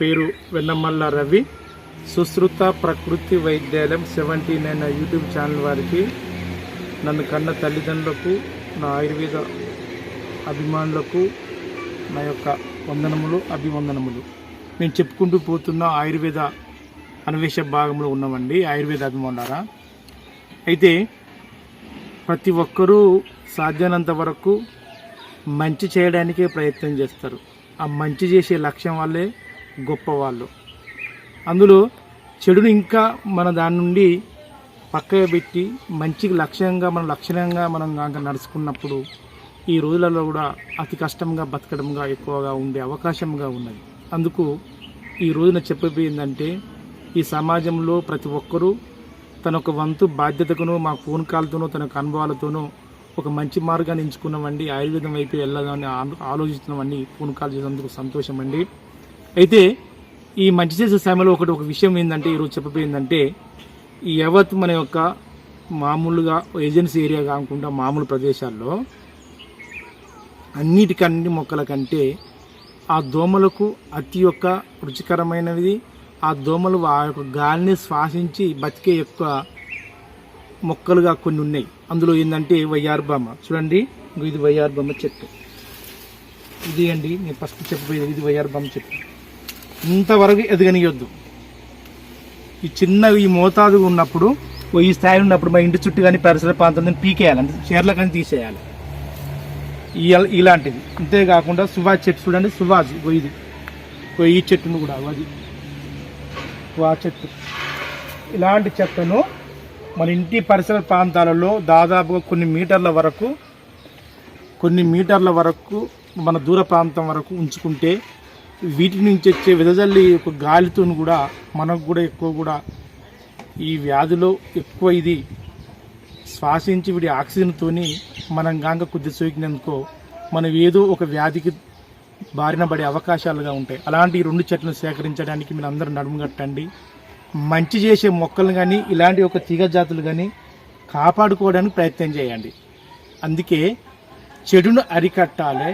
పేరు Vennamalla Ravi. Sushruta Prakruti Vaidyalayam seventy nine YouTube channel వారికి నన్ను కన్న తల్లిదండ్రులకు నా ఆయుర్వేద అభిమానులకు నా యొక్క వందనములు అభివందనములు. నేను చెప్పుకుంటూ పోతున్న ఆయుర్వేద అన్వేష భాగంలో ఉన్నామండి ఆయుర్వేద అభిమానులారా అయితే ప్రతి ఒక్కరూ సాధ్యమైనంత వరకు మంచి చేయడానికే ప్రయత్నం చేస్తారు. ఆ మంచి చేసే లక్ష్యం వల్లే గొప్పవాళ్ళు. అందులో చెడును ఇంకా మన దాని నుండి పక్కగా పెట్టి మంచికి లక్ష్యంగా మన లక్షణంగా మనం కనుక నడుచుకున్నప్పుడు ఈ రోజులలో కూడా అతి కష్టంగా బతకడంగా ఎక్కువగా ఉండే అవకాశంగా ఉన్నది. అందుకు ఈ రోజున చెప్పబోయిందంటే ఈ సమాజంలో ప్రతి ఒక్కరూ తన ఒక వంతు బాధ్యతకును మా ఫోన్ కాల్తోనూ తన యొక్క అనుభవాలతోనూ ఒక మంచి మార్గాన్ని ఎంచుకున్నామండి ఆయుర్వేదం వైపు వెళ్ళదామని ఆలోచిస్తున్నామండి ఫోన్ కాల్ చేసినందుకు సంతోషం అండి అయితే ఈ మంచి చేసే సమయంలో ఒకటి ఒక విషయం ఏంటంటే ఈరోజు చెప్పబోయిందంటే ఈ యావత్ మన యొక్క మామూలుగా ఏజెన్సీ ఏరియా కాకుండా మామూలు ప్రదేశాల్లో అన్నిటికన్ని మొక్కల కంటే ఆ దోమలకు అతి యొక్క రుచికరమైనది ఆ దోమలు ఆ యొక్క గాలిని శ్వాసించి బతికే యొక్క మొక్కలుగా కొన్ని ఉన్నాయి. అందులో ఏంటంటే వయ్యార్బామ చూడండి ఇంకో ఇది వయ్యార్బామ చెట్టు. ఇది అండి నేను ఫస్ట్ చెప్పబోయేది ఇది వయ్యార్బామ చెట్టు. ఇంతవరకు ఎదగనియొద్దు. ఈ చిన్న ఈ మోతాదు ఉన్నప్పుడు ఈ స్థాయి ఉన్నప్పుడు మా ఇంటి చుట్టూ కానీ పరిసర ప్రాంతం పీకేయాలి. అంటే చీరల కానీ తీసేయాలి. ఇలాంటిది. అంతేకాకుండా సుభాష్ చెట్టు చూడండి. సుభాష్ ఇగో ఇది. ఈ చెట్టును కూడా అది. ఆ చెట్టు. ఇలాంటి చెట్టును మన ఇంటి పరిసర ప్రాంతాలలో దాదాపుగా కొన్ని మీటర్ల వరకు కొన్ని మీటర్ల వరకు మన దూర ప్రాంతం వరకు ఉంచుకుంటే వీటి నుంచి వచ్చే వెదజల్లి ఒక గాలితో కూడా మనకు కూడా ఎక్కువ కూడా ఈ వ్యాధిలో ఎక్కువ ఇది శ్వాసించి వీడి ఆక్సిజన్తో మనం గాంగ కొద్ది సోకినందుకో మనం ఏదో ఒక వ్యాధికి బారిన పడే అవకాశాలుగా ఉంటాయి. అలాంటి ఈ రెండు చెట్లను సేకరించడానికి మీరు అందరూ నడుము కట్టండి. మంచి చేసే మొక్కలు కానీ ఇలాంటి ఒక తీగ జాతులు కానీ కాపాడుకోవడానికి ప్రయత్నం చేయండి. అందుకే చెడును అరికట్టాలి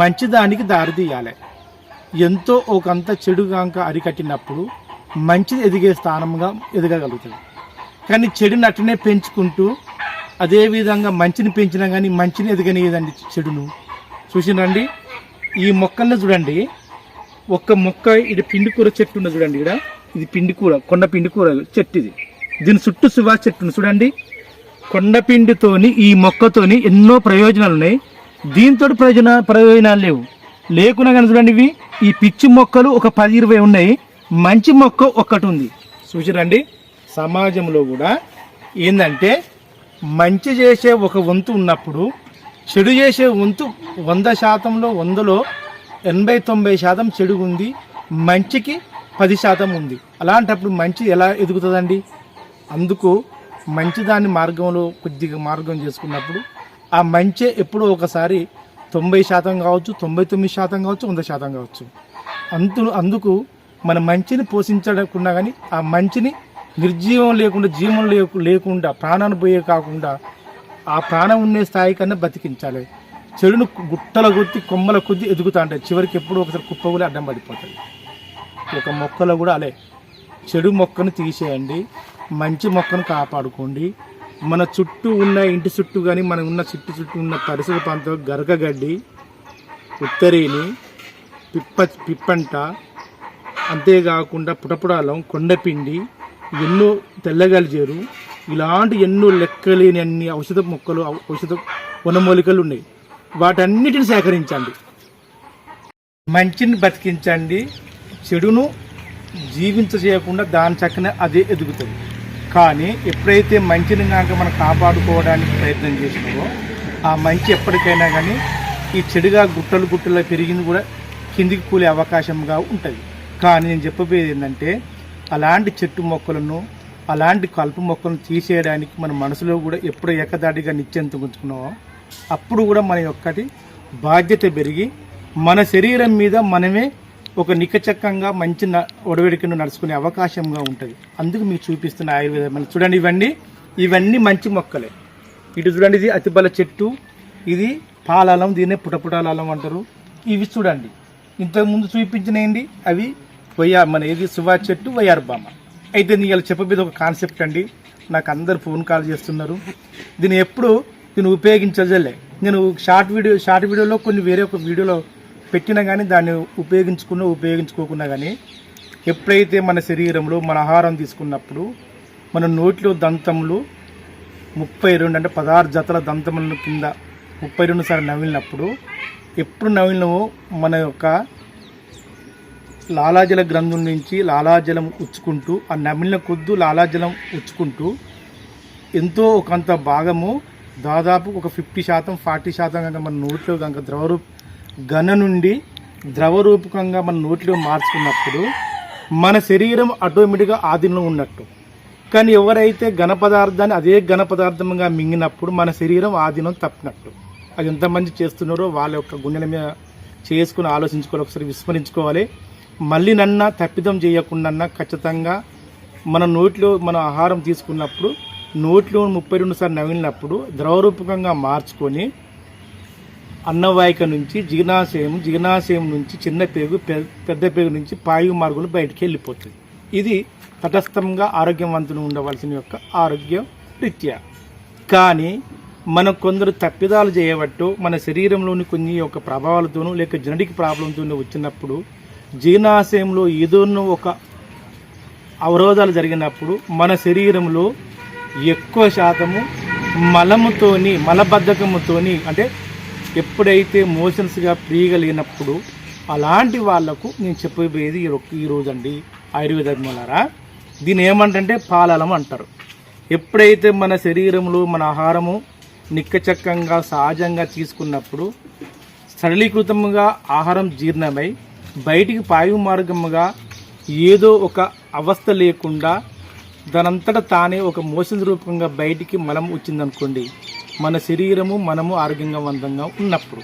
మంచిదానికి దారి తీయాలి. ఎంతో ఒకంత చెడు కాంక అరికట్టినప్పుడు మంచిది ఎదిగే స్థానంగా ఎదగగలుగుతుంది కానీ చెడుని నట్టనే పెంచుకుంటూ అదేవిధంగా మంచిని పెంచినా కానీ మంచిని ఎదగనియదండి చెడును. చూసినండి ఈ మొక్కల్ని చూడండి. ఒక్క మొక్క ఇది పిండి కూర చెట్టు ఉన్నది చూడండి ఇక్కడ. ఇది పిండి కూర కొండ పిండి కూర చెట్టు ఇది దీని చుట్టూ సువాస చెట్టును చూడండి. కొండపిండితోని ఈ మొక్కతోని ఎన్నో ప్రయోజనాలు ఉన్నాయి దీంతో ప్రయోజన ప్రయోజనాలు లేవు. లేకున్నా కానీ చూడండి ఇవి. ఈ పిచ్చి మొక్కలు ఒక పది ఇరవై ఉన్నాయి. మంచి మొక్క ఒక్కటి ఉంది. చూసిరండి? సమాజంలో కూడా ఏంటంటే మంచి చేసే ఒక వంతు ఉన్నప్పుడు చెడు చేసే వంతు వంద శాతంలో వందలో ఎనభై తొంభై శాతం చెడు ఉంది. మంచికి పది శాతం ఉంది. అలాంటప్పుడు మంచి ఎలా ఎదుగుతుందండి? అందుకు మంచిదాన్ని మార్గంలో కొద్దిగా మార్గం చేసుకున్నప్పుడు ఆ మంచే ఎప్పుడో ఒకసారి తొంభై శాతం కావచ్చు తొంభై తొమ్మిది శాతం కావచ్చు వంద శాతం కావచ్చు. అందు అందుకు మన మంచిని పోషించకుండా కానీ ఆ మంచిని నిర్జీవం లేకుండా జీవం లేకుండా ప్రాణాన్ని పోయే కాకుండా ఆ ప్రాణం ఉండే స్థాయి కన్నా బతికించాలి. చెడును గుట్టల కొద్ది కొమ్మల కొద్ది ఎదుగుతా ఉంటాయి చివరికి ఎప్పుడూ ఒకసారి కుప్ప కూడా అడ్డం పడిపోతుంది ఒక మొక్కలో కూడా అలే. చెడు మొక్కను తీసేయండి. మంచి మొక్కను కాపాడుకోండి. మన చుట్టూ ఉన్న ఇంటి చుట్టూ కానీ మనం ఉన్న చుట్టూ చుట్టూ ఉన్న పరిసర ప్రాంతం గరకగడ్డి ఉత్తరేని పిప్ప పిప్పంట అంతేకాకుండా పుటపుడాలం కొండపిండి ఎన్నో తెల్లగలిజేరు ఇలాంటి ఎన్నో లెక్కలేని అన్ని ఔషధ మొక్కలు ఔషధ వనమూలికలు ఉన్నాయి. వాటన్నిటిని సేకరించండి. మంచిని బతికించండి. చెడును జీవించ చేయకుండా దాని చక్కనే అదే ఎదుగుతుంది. కానీ ఎప్పుడైతే మంచిని కనుక మనం కాపాడుకోవడానికి ప్రయత్నం చేసినావో ఆ మంచి ఎప్పటికైనా కానీ ఈ చెడుగా గుట్టలు గుట్టలు పెరిగింది కూడా కిందికి కూలే అవకాశంగా ఉంటుంది. కానీ నేను చెప్పబోయేది ఏంటంటే అలాంటి చెట్టు మొక్కలను అలాంటి కలుపు మొక్కలను తీసేయడానికి మన మనసులో కూడా ఎప్పుడు ఏకదాటిగా నిత్యంత ఉంచుకున్నామో అప్పుడు కూడా మన యొక్కటి బాధ్యత పెరిగి మన శరీరం మీద మనమే ఒక నికచక్కంగా మంచి ఒడవెడికను నడుచుకునే అవకాశంగా ఉంటుంది. అందుకు మీకు చూపిస్తున్న ఆయుర్వేదం చూడండి ఇవన్నీ. ఇవన్నీ మంచి మొక్కలే. ఇటు చూడండి ఇది అతిబల చెట్టు. ఇది పాలాలం దీన్నే పుటపుటాలాలం అంటారు. ఇవి చూడండి. ఇంతకుముందు చూపించినాయండి. అవి వయ్యా మన ఏది సుభాష్ చెట్టు వయ్యార్ బామ్మ అయితే నేను ఇలా చెప్పబోయేది ఒక కాన్సెప్ట్ అండి. నాకు అందరు ఫోన్ కాల్ చేస్తున్నారు. దీన్ని ఎప్పుడు దీన్ని ఉపయోగించజలే నేను షార్ట్ వీడియో షార్ట్ వీడియోలో కొన్ని వేరే ఒక వీడియోలో పెట్టినా కానీ దాన్ని ఉపయోగించుకున్నా ఉపయోగించుకోకున్నా కానీ ఎప్పుడైతే మన శరీరంలో మన ఆహారం తీసుకున్నప్పుడు మన నోట్లో దంతములు ముప్పై రెండు అంటే పదహారు జతల దంతముల కింద ముప్పై రెండు సార్లు నవిలినప్పుడు ఎప్పుడు నవిలినమో మన యొక్క లాలాజల గ్రంథం నుంచి లాలాజలం ఉచ్చుకుంటూ ఆ నమిలిన కొద్దు లాలాజలం ఉచ్చుకుంటూ ఎంతో ఒకంత భాగము దాదాపు ఒక ఫిఫ్టీ శాతం ఫార్టీ శాతం కనుక మన నోట్లో కనుక ద్రవరూప ఘన నుండి ద్రవరూపకంగా మన నోటిలో మార్చుకున్నప్పుడు మన శరీరం ఆటోమేటిక్గా ఆధీనంలో ఉన్నట్టు. కానీ ఎవరైతే ఘన పదార్థాన్ని అదే ఘన పదార్థంగా మింగినప్పుడు మన శరీరం ఆధీనం తప్పినట్టు. అది ఎంతమంది చేస్తున్నారో వాళ్ళ యొక్క గుండెల మీద చేసుకుని ఆలోచించుకోవాలి ఒకసారి విస్మరించుకోవాలి. మళ్ళీ నన్న తప్పిదం చేయకుండా ఖచ్చితంగా మన నోట్లో మన ఆహారం తీసుకున్నప్పుడు నోట్లో ముప్పై రెండు సార్లు నవ్వినప్పుడు ద్రవరూపకంగా మార్చుకొని అన్నవాయిక నుంచి జీర్ణాశయం జీర్ణాశయం నుంచి చిన్న పేగు పె- పెద్ద పేగు నుంచి పాయు మార్గులు బయటికి వెళ్ళిపోతుంది ఇది తటస్థంగా ఆరోగ్యవంతులు ఉండవలసిన యొక్క ఆరోగ్యం రీత్యా. కానీ మనం కొందరు తప్పిదాలు చేయబట్టు మన శరీరంలోని కొన్ని యొక్క ప్రభావాలతోనూ లేక జెనటిక్ ప్రాబ్లంతోనూ వచ్చినప్పుడు జీర్ణాశయంలో ఏదోనో ఒక అవరోధాలు జరిగినప్పుడు మన శరీరంలో ఎక్కువ శాతము మలముతోని మలబద్ధకముతోని అంటే ఎప్పుడైతే మోషన్స్గా ప్రియగలిగినప్పుడు అలాంటి వాళ్ళకు నేను చెప్పబోయేది ఈరోజు అండి ఈ ఆయుర్వేద మూలారా దీని ఏమంటే పాలలం అంటారు. ఎప్పుడైతే మన శరీరంలో మన ఆహారము నిక్కచక్కంగా సహజంగా తీసుకున్నప్పుడు సరళీకృతముగా ఆహారం జీర్ణమై బయటికి పాయు మార్గముగా ఏదో ఒక అవస్థ లేకుండా దానంతట తానే ఒక మోషన్ రూపంగా బయటికి మలం వచ్చిందనుకోండి మన శరీరము మనము ఆరోగ్యవంతంగా ఉన్నప్పుడు.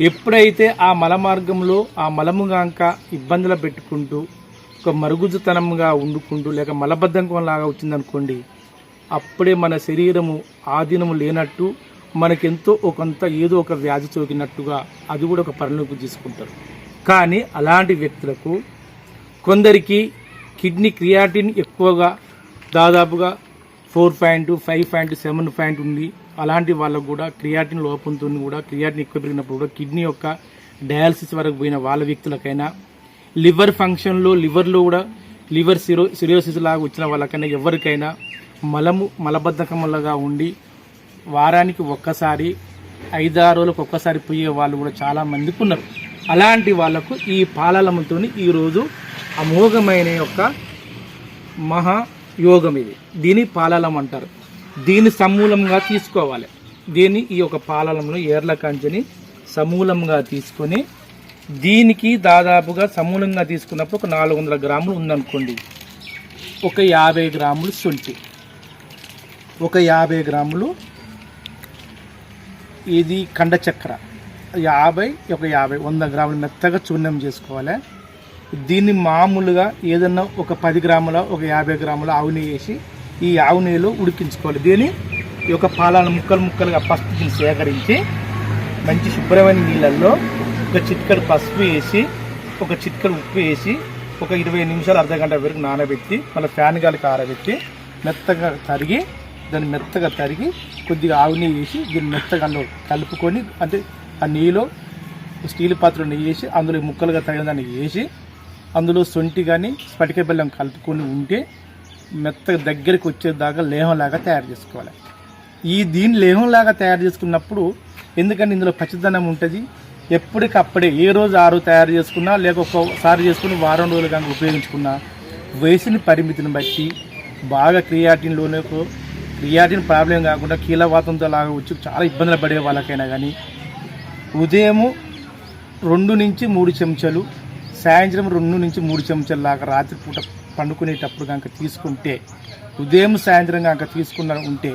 ఎప్పుడైతే ఆ మల మార్గంలో ఆ మలముగాంక ఇబ్బందులు పెట్టుకుంటూ ఒక మరుగుజుతనంగా వండుకుంటూ లేక మలబద్ధకం లాగా వచ్చిందనుకోండి అప్పుడే మన శరీరము ఆధీనము లేనట్టు మనకెంతో ఒకంత ఏదో ఒక వ్యాధి సోకినట్టుగా అది కూడా ఒక పరిణితి తీసుకుంటారు. కానీ అలాంటి వ్యక్తులకు కొందరికి కిడ్నీ క్రియాటిన్ ఎక్కువగా దాదాపుగా four point five point seven point ఉంది. అలాంటి వాళ్ళకు కూడా క్రియాటిన్ లోపంతో కూడా క్రియాటిన్ ఎక్కువ పెరిగినప్పుడు కూడా కిడ్నీ యొక్క డయాలసిస్ వరకు పోయిన వాళ్ళ వ్యక్తులకైనా లివర్ ఫంక్షన్లో లివర్లో కూడా లివర్ సిరో సిరోసిస్ లాగా వచ్చిన వాళ్ళకైనా ఎవరికైనా మలము మలబద్ధకములుగా ఉండి వారానికి ఒక్కసారి ఐదారు రోజులకు ఒక్కసారి పోయే వాళ్ళు కూడా చాలా మందికి ఉన్నారు. అలాంటి వాళ్ళకు ఈ పాలలముతో ఈరోజు అమోఘమైన యొక్క మహాయోగం ఇది. దీని పాలలం అంటారు. దీన్ని సమూలంగా తీసుకోవాలి. దీన్ని ఈ యొక్క పాలలంలో ఏర్ల కంచెని సమూలంగా తీసుకొని దీనికి దాదాపుగా సమూలంగా తీసుకున్నప్పుడు ఒక నాలుగు వందల గ్రాములు ఉందనుకోండి. ఒక యాభై గ్రాములు శుంఠి. ఒక యాభై గ్రాములు ఇది కండ యాభై ఒక యాభై వంద గ్రాములు మెత్తగా చూర్ణం చేసుకోవాలి. దీన్ని మామూలుగా ఏదన్నా ఒక పది గ్రాముల ఒక యాభై గ్రాముల ఆవుని వేసి ఈ ఆవు నెయ్యిలో ఉడికించుకోవాలి. దీని ఈ యొక్క పాలను ముక్కలు ముక్కలుగా పసుపు దీన్ని సేకరించి మంచి శుభ్రమైన నీళ్ళల్లో ఒక చిట్కడు పసుపు వేసి ఒక చిట్కడు ఉప్పు వేసి ఒక ఇరవై నిమిషాలు అర్ధ గంట వరకు నానబెట్టి మళ్ళీ ఫ్యాన్ గాలికి ఆరబెట్టి మెత్తగా తరిగి దాన్ని మెత్తగా తరిగి కొద్దిగా ఆవు నెయ్యి వేసి దీన్ని మెత్తగా కలుపుకొని అంటే ఆ నెయ్యిలో స్టీల్ పాత్రలో నెయ్యి వేసి అందులో ముక్కలుగా తగిన దాన్ని వేసి అందులో సొంటి కానీ స్ఫటిక బెల్లం కలుపుకొని ఉంటే మెత్తగా దగ్గరికి వచ్చేదాకా లేహంలాగా తయారు చేసుకోవాలి. ఈ దీన్ని లేహంలాగా తయారు చేసుకున్నప్పుడు ఎందుకంటే ఇందులో పచ్చదనం ఉంటుంది ఎప్పటికప్పుడే ఏ రోజు ఆ రోజు తయారు చేసుకున్నా లేక ఒక్కసారి చేసుకుని వారం రోజులు కనుక ఉపయోగించుకున్నా వయసుని పరిమితిని బట్టి బాగా క్రియాటిన్లోనే క్రియాటిన్ ప్రాబ్లం కాకుండా కీలవాతంతో లాగా వచ్చి చాలా ఇబ్బందులు పడే వాళ్ళకైనా కానీ ఉదయము రెండు నుంచి మూడు చెంచాలు సాయంత్రం రెండు నుంచి మూడు చెంచాల లాగా రాత్రిపూట పండుకునేటప్పుడు కనుక తీసుకుంటే ఉదయం సాయంత్రం కనుక తీసుకున్న ఉంటే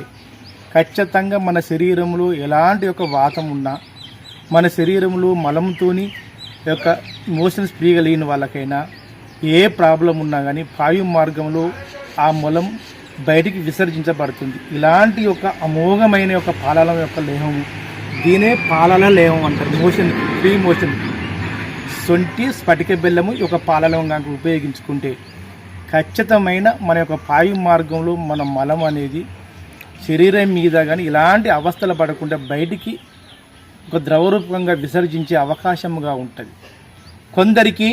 ఖచ్చితంగా మన శరీరంలో ఎలాంటి యొక్క వాతం ఉన్నా మన శరీరంలో మలంతోని యొక్క మోషన్స్ ఫ్రీగా లేని వాళ్ళకైనా ఏ ప్రాబ్లం ఉన్నా కానీ వాయు మార్గంలో ఆ మలం బయటికి విసర్జించబడుతుంది. ఇలాంటి యొక్క అమోఘమైన యొక్క పాలల యొక్క లేహము దీనే పాలల లేహం అంటారు. Motion free motion. సొంటి స్ఫటిక బెల్లము ఒక యొక్క పాలలో కనుక ఉపయోగించుకుంటే ఖచ్చితమైన మన యొక్క పాయు మార్గంలో మన మలం అనేది శరీరం మీద కానీ ఇలాంటి అవస్థలు పడకుండా బయటికి ఒక ద్రవరూపంగా విసర్జించే అవకాశముగా ఉంటుంది. కొందరికి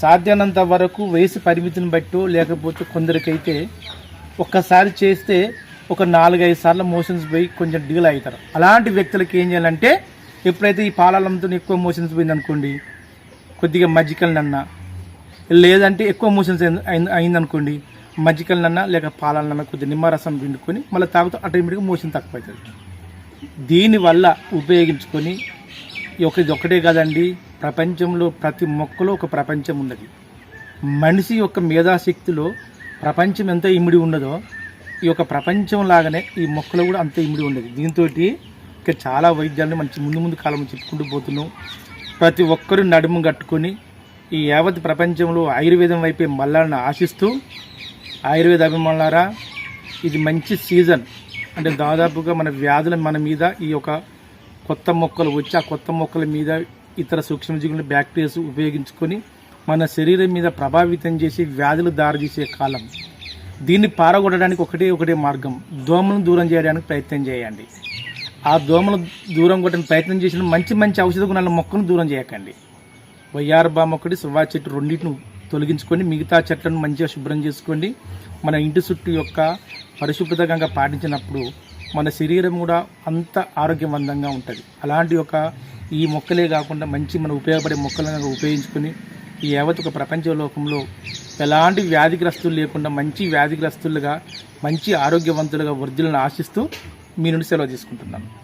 సాధ్యమైనంత వరకు వయసు పరిమితిని బట్టో లేకపోతే కొందరికైతే ఒక్కసారి చేస్తే ఒక నాలుగైదు సార్లు మోషన్స్ పోయి కొంచెం డీల్ అవుతారు అలాంటి వ్యక్తులకి ఏం చేయాలంటే ఎప్పుడైతే ఈ పాలాలంతో ఎక్కువ మోషన్స్ పోయిందనుకోండి కొద్దిగా మజ్జికలనన్నా లేదంటే ఎక్కువ మోషన్స్ అయిందనుకోండి మజ్జికలనన్నా లేక పాలనన్నా కొద్దిగా నిమ్మరసం పిండుకొని మళ్ళీ తాగుతూ ఆటోమేటిక్గా మోషన్ తక్కువ అవుతుంది దీనివల్ల ఉపయోగించుకొని ఒకది ఒకటే కాదండి ప్రపంచంలో ప్రతి మొక్కలో ఒక ప్రపంచం ఉన్నది. మనిషి యొక్క మేధాశక్తిలో ప్రపంచం ఎంత ఇమిడి ఉన్నదో ఈ యొక్క ప్రపంచం లాగానే ఈ మొక్కలో కూడా అంత ఇమిడి ఉన్నది దీంతో ఇంకా చాలా వైద్యాలను మంచి ముందు ముందు కాలంలో చెప్పుకుంటూ పోతున్నాం. ప్రతి ఒక్కరూ నడుము కట్టుకొని ఈ యావత్ ప్రపంచంలో ఆయుర్వేదం వైపే మళ్ళాలని ఆశిస్తూ ఆయుర్వేద అభిమానులారా ఇది మంచి సీజన్. అంటే దాదాపుగా మన వ్యాధుల మన మీద ఈ యొక్క కొత్త మొక్కలు వచ్చి ఆ కొత్త మొక్కల మీద ఇతర సూక్ష్మజీవులు బ్యాక్టీరియాస్ ఉపయోగించుకొని మన శరీరం మీద ప్రభావితం చేసి వ్యాధులు దారితీసే కాలం. దీన్ని పారగొట్టడానికి ఒకటే ఒకటే మార్గం. దోమలను దూరం చేయడానికి ప్రయత్నం చేయండి. ఆ దోమలు దూరం కొట్టడానికి ప్రయత్నం చేసిన మంచి మంచి ఔషధ గుణాల మొక్కను దూరం చేయకండి. వైఆర్ బామ్ ఒకటి సువా చెట్టు రెండింటిని తొలగించుకొని మిగతా చెట్లను మంచిగా శుభ్రం చేసుకోండి. మన ఇంటి చుట్టూ యొక్క పరిశుభ్రతంగా పాటించినప్పుడు మన శరీరం కూడా అంత ఆరోగ్యవంతంగా ఉంటుంది. అలాంటి ఒక ఈ మొక్కలే కాకుండా మంచి మన ఉపయోగపడే మొక్కలను ఉపయోగించుకొని ఈ యావత్ ఒక ప్రపంచ లోకంలో ఎలాంటి వ్యాధిగ్రస్తులు లేకుండా మంచి వ్యాధిగ్రస్తులుగా మంచి ఆరోగ్యవంతులుగా వృద్ధులను ఆశిస్తూ మీ నుండి సెలవు తీసుకుంటున్నాను.